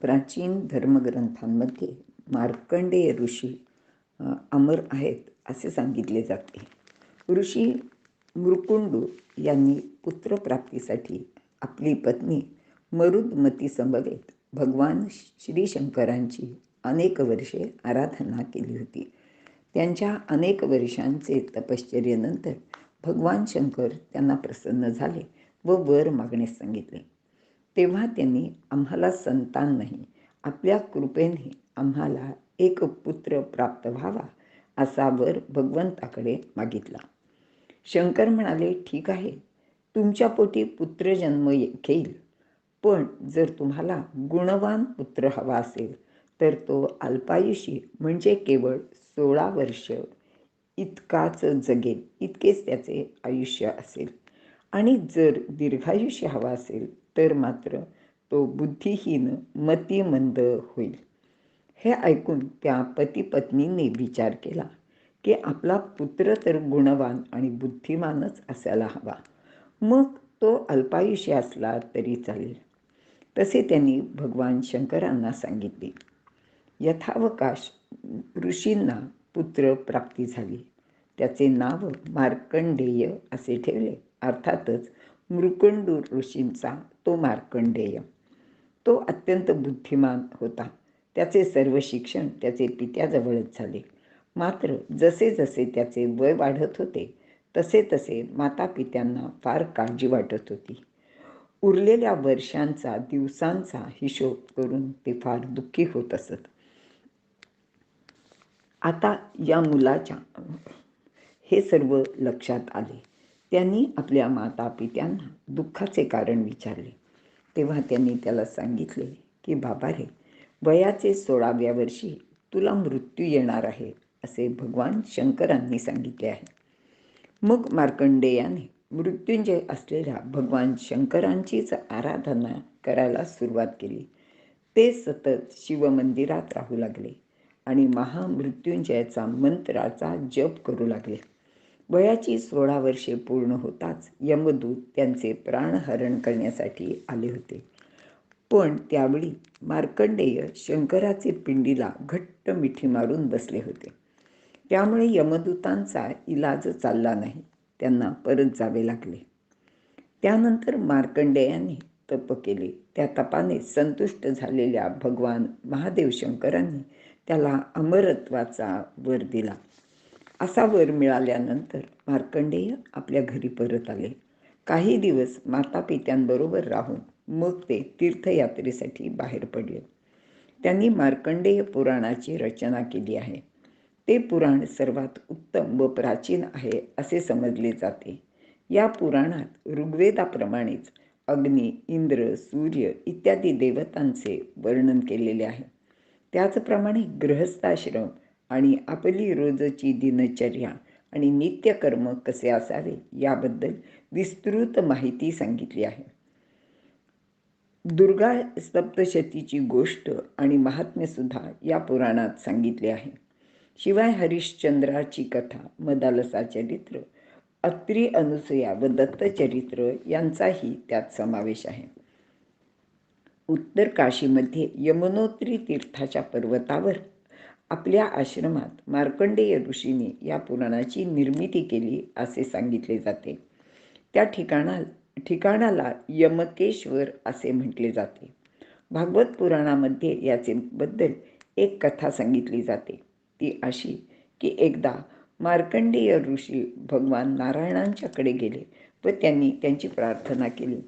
प्राचीन धर्मग्रंथांमध्ये मार्कंडेय ऋषी अमर आहेत असे सांगितले जाते. ऋषी मृकुंडू यांनी पुत्रप्राप्तीसाठी आपली पत्नी मरुदमती समवेत भगवान श्रीशंकरांची अनेक वर्षे आराधना केली होती. त्यांच्या अनेक वर्षांचे तपश्चर्येनंतर भगवान शंकर त्यांना प्रसन्न झाले व वर मागण्यास सांगितले. तेव्हा त्यांनी आम्हाला संतान नाही. आपल्या कृपेने आम्हाला एक पुत्र प्राप्त व्हावा असा वर भगवंताकडे मागितला. शंकर म्हणाले ठीक आहे. तुमच्या पोटी पुत्र जन्म घेईल. पण जर तुम्हाला गुणवान पुत्र हवा असेल तर तो अल्पायुषी म्हणजे केवळ सोळा वर्ष इतकाच जगेल इतकेच त्याचे आयुष्य असेल. आणि जर दीर्घायुष्य हवा असेल तर मात्र तो बुद्धिहीन मतिमंद होईल. हे ऐकून त्या पतीपत्नीने विचार केला की आपला पुत्र तर गुणवान आणि बुद्धिमानच असायला हवा. मग तो अल्पायुष्य असला तरी चालेल. तसे त्यांनी भगवान शंकरांना सांगितले. यथावकाश ऋषींना पुत्र प्राप्ती झाली. त्याचे नाव मार्कंडेय असे ठेवले. अर्थातच मृकुंडू ऋषींचा तो मार्कंडेय. तो अत्यंत बुद्धिमान होता. त्याचे सर्व शिक्षण त्याचे पित्याजवळच झाले. मात्र जसे जसे त्याचे वय वाढत होते तसे तसे माता पित्यांना फार काळजी वाटत होती. उरलेल्या वर्षांचा दिवसांचा हिशोब करून ते फार दुःखी होत असत. आता या मुलाच्या हे सर्व लक्षात आले. त्यांनी आपल्या माता पित्यांना दुःखाचे कारण विचारले. तेव्हा त्यांनी त्याला सांगितले की बाबा रे वयाचे सोळाव्या वर्षी तुला मृत्यू येणार आहे असे भगवान शंकरांनी सांगितले आहे. मग मार्कंडेयाने मृत्युंजय असलेल्या भगवान शंकरांचीच आराधना करायला सुरुवात केली. ते सतत शिवमंदिरात राहू लागले आणि महामृत्युंजयाचा मंत्राचा जप करू लागले. वयाची सोळा वर्षे पूर्ण होताच यमदूत त्यांचे प्राणहरण करण्यासाठी आले होते. पण त्यावेळी मार्कंडेय शंकराचे पिंडीला घट्ट मिठी मारून बसले होते. त्यामुळे यमदूतांचा इलाज चालला नाही त्यांना परत जावे लागले. त्यानंतर मार्कंडेयाने तप केले. त्या तपाने संतुष्ट झालेल्या भगवान महादेव शंकरांनी त्याला अमरत्वाचा वर दिला. असा वर मिळाल्यानंतर मार्कंडेय आपल्या घरी परत आले. काही दिवस माता पित्यांबरोबर राहून मग ते तीर्थयात्रेसाठी बाहेर पडले. त्यांनी मार्कंडेय पुराणाची रचना केली आहे. ते पुराण सर्वात उत्तम व प्राचीन आहे असे समजले जाते. या पुराणात ऋग्वेदाप्रमाणेच अग्नी इंद्र सूर्य इत्यादी देवतांचे वर्णन केलेले आहे. त्याचप्रमाणे गृहस्थाश्रम आणि आपली रोजची दिनचर्या आणि नित्यकर्म कसे असावे याबद्दल विस्तृत माहिती सांगितली आहे. दुर्गा सप्तशतीची गोष्ट आणि महात्म्य सुद्धा या पुराणात सांगितले आहे. शिवाय हरिश्चंद्राची कथा मदालसा चरित्र अत्री अनुसया व दत्तचरित्र यांचाही त्यात समावेश आहे. उत्तर काशीमध्ये यमुनोत्री तीर्थाच्या पर्वतावर आपल्या आश्रमात मार्कंडेय ऋषीने या पुराणाची निर्मिती केली असे सांगितले जाते. त्या ठिकाणा ठिकाणाला यमकेश्वर असे म्हटले जाते. भागवत पुराणामध्ये याचे बद्दल एक कथा सांगितली जाते. ती अशी की एकदा मार्कंडेय ऋषी भगवान नारायणांच्याकडे गेले व त्यांनी त्यांची प्रार्थना केली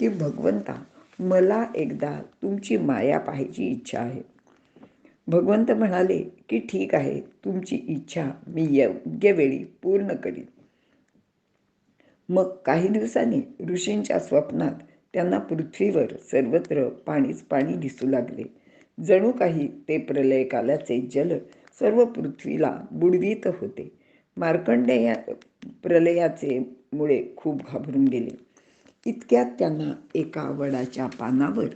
की भगवंता मला एकदा तुमची माया पाहायची इच्छा आहे. भगवंत म्हणाले की ठीक आहे तुमची इच्छा मी योग्य वेळी पूर्ण करीन. मग काही दिवसांनी ऋषींच्या स्वप्नात त्यांना पृथ्वीवर सर्वत्र पाणीच पाणी दिसू लागले. जणू काही ते प्रलयकालाचे जल सर्व पृथ्वीला बुडवीत होते. मार्कंडेय प्रलयाचे मुळे खूप घाबरून गेले. इतक्यात त्यांना एका वडाच्या पानावर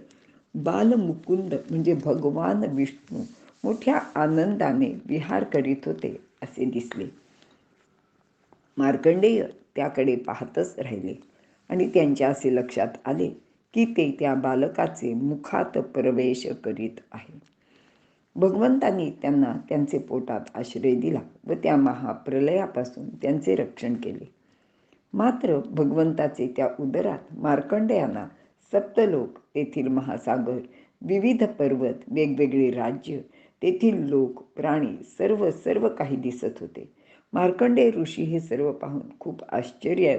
बालमुकुंद म्हणजे भगवान विष्णू मोठ्या आनंदाने विहार करीत होते असे दिसले. मार्कंडेय त्याकडे पाहतच राहिले आणि त्यांच्या असे लक्षात आले की ते त्या बालकाचे मुखात प्रवेश करीत आहे. भगवंतांनी त्यांना त्यांचे पोटात आश्रय दिला व त्या महाप्रलयापासून त्यांचे रक्षण केले. मात्र भगवंताचे त्या उदरात मार्कंडेयांना सप्तलोक तेथील महासागर विविध पर्वत वेगवेगळे राज्य तेथील लोक प्राणी सर्व सर्व काही दिसत होते. मार्कंडेय ऋषी हे सर्व पाहून खूप आश्चर्य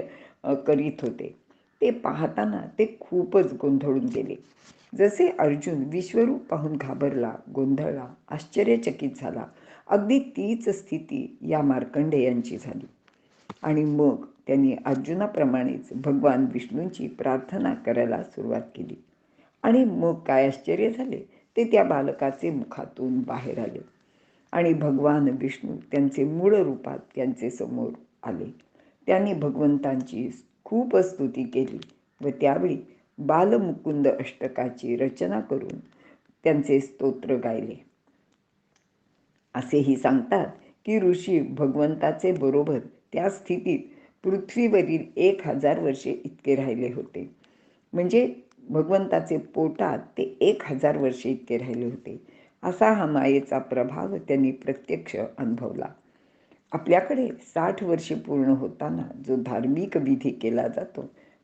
करीत होते. ते पाहताना ते खूपच गोंधळून गेले. जसे अर्जुन विश्वरूप पाहून घाबरला गोंधळला आश्चर्यचकित झाला. अगदी तीच स्थिती या मार्कंडेयांची झाली. आणि मग त्यांनी अर्जुनाप्रमाणेच भगवान विष्णूंची प्रार्थना करायला सुरुवात केली. आणि मग काय आश्चर्य झाले? ते त्या बालकाचे मुखातून बाहेर आले. आणि भगवान विष्णू त्यांचे मूळ रूपात त्यांचे समोर आले. त्यांनी भगवंतांची खूप स्तुती केली व त्यावेळी बालमुकुंद अष्टकाची रचना करून त्यांचे स्तोत्र गायले. असेही सांगतात की ऋषी भगवंताचे बरोबर त्या स्थितीत पृथ्वीवरील एक हजार वर्षे इतके राहिले होते. म्हणजे भगवंताचे पोटात ते एक हजार वर्षे इतके राहिले होते. असा हा मायेचा प्रभाव त्यांनी प्रत्यक्ष अनुभवला. आपल्याकडे साठ वर्षे पूर्ण होताना जो धार्मिक विधी केला जातो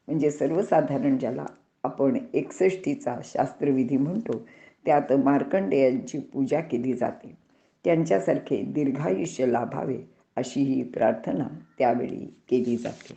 म्हणजे सर्वसाधारण ज्याला आपण एकसष्टीचा शास्त्रविधी म्हणतो त्यात मार्कंडेयांची पूजा केली जाते. त्यांच्यासारखे दीर्घायुष्य लाभावे अशी ही प्रार्थना त्यावेळी केली जाते.